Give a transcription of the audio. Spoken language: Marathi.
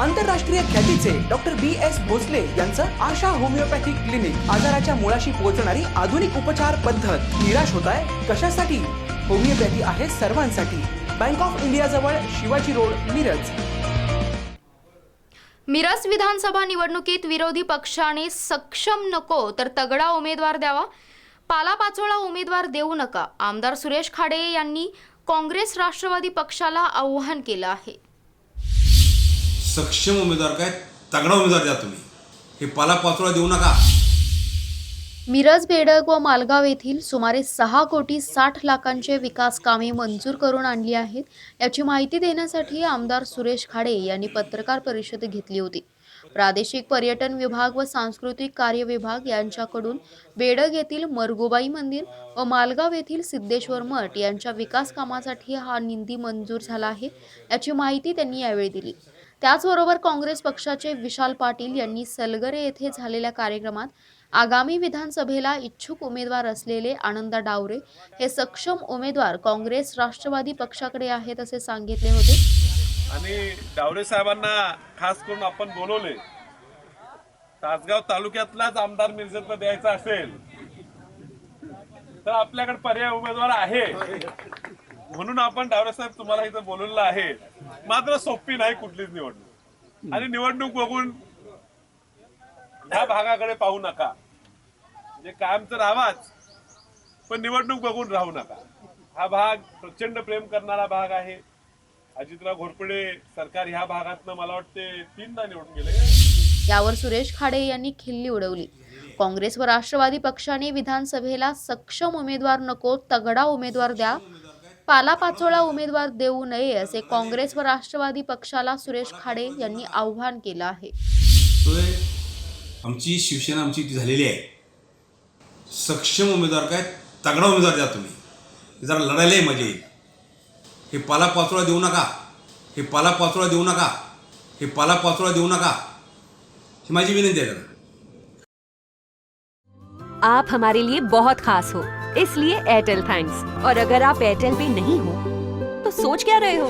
आंतरराष्ट्रीय ख्यातीचे डॉक्टर बी एस भोसले यांचं आशा होमिओपॅथिक क्लिनिक आजाराच्या मुळाशी पोहोचणारी आधुनिक उपचार पद्धत. निराश होत आहे कशासाठी? होमिओपॅथी आहे सर्वांसाठी. बँक ऑफ इंडिया जवळ शिवाजी रोड मिरज. मिरज विधानसभा निवडणुकीत विरोधी पक्षाने सक्षम नको तर तगडा उमेदवार द्यावा. पालापाचोळा उमेदवार देऊ नका. आमदार सुरेश खाडे यांनी काँग्रेस राष्ट्रवादी पक्षाला आव्हान केलं आहे. सक्षम उमेदवार काय? तगडा उमेदवार द्या तुम्ही. हे पालापाचोळा देऊ नका. मिरज बेडग व मालगाव येथील सुमारे सहा कोटी साठ लाखांचे विकास कामे मंजूर करून आणली आहेत. याची माहिती देण्यासाठी आमदार सुरेश खाडे यांनी पत्रकार परिषद घेतली होती. प्रादेशिक पर्यटन विभाग व सांस्कृतिक कार्य विभाग यांच्याकडून बेडग येथील मरगुबाई मंदिर व मालगाव येथील सिद्धेश्वर मठ यांच्या विकास कामासाठी हा निधी मंजूर झाला आहे. याची माहिती त्यांनी यावेळी दिली. त्याचबरोबर काँग्रेस पक्षाचे विशाल पाटील यांनी सलगरे येथे झालेल्या कार्यक्रमात आगामी विधानसभेला इच्छुक उमेदवार असलेले आनंदा डावरे हे सक्षम उमेदवार काँग्रेस राष्ट्रवादी पक्षाकडे आहेत असे सांगितले होते. आणि डावरे साहेबांना खास करून आपण बोलवले तासगाव तालुक्यातलाच आमदार मिरजेतला द्यायचा असेल तर आपल्याकडे पर्याय उमेदवार आहे. म्हणून आपण डावरे साहेब तुम्हाला इथं बोलवलं आहे. मात्र सोपी नाही कुठलीच निवडणूक. आणि निवडणूक बघून ह्या भागाकडे पाहू नका. म्हणजे कायम तर राहावाच पण निवडणूक बघून राहू नका. हा भाग प्रचंड प्रेम करणारा भाग आहे. अजितराव घोरपडे सरकार ह्या भागातनं मला वाटते तीनदा निवडून गेले. यावर सुरेश खाडे यांनी खिल्ली उडवली. काँग्रेस व राष्ट्रवादी पक्षाने विधानसभेला सक्षम उमेदवार नको तगडा उमेदवार द्या पालापाचोळा उमेदवार देऊ नये असे काँग्रेस व राष्ट्रवादी पक्षाला सुरेश खाडे यांनी आव्हान केलं आहे. आमची शिवसेना आमची झालेली आहे. सक्षम उमेदवार काय? तगडा उमेदवार द्या तुम्ही. जरा लढायलाही मजा. येईल हे पाला पाचोळा देऊ नका. हे पाला पाचोळा देऊ नका. हे पाला पाचोळा देऊ नका. ही माझी विनंती आहे जरा. आप हमारे लिए बहुत खास हो। इसलिए एयरटेल थैंक्स और अगर आप एयरटेल पे नहीं हो तो सोच क्या रहे हो?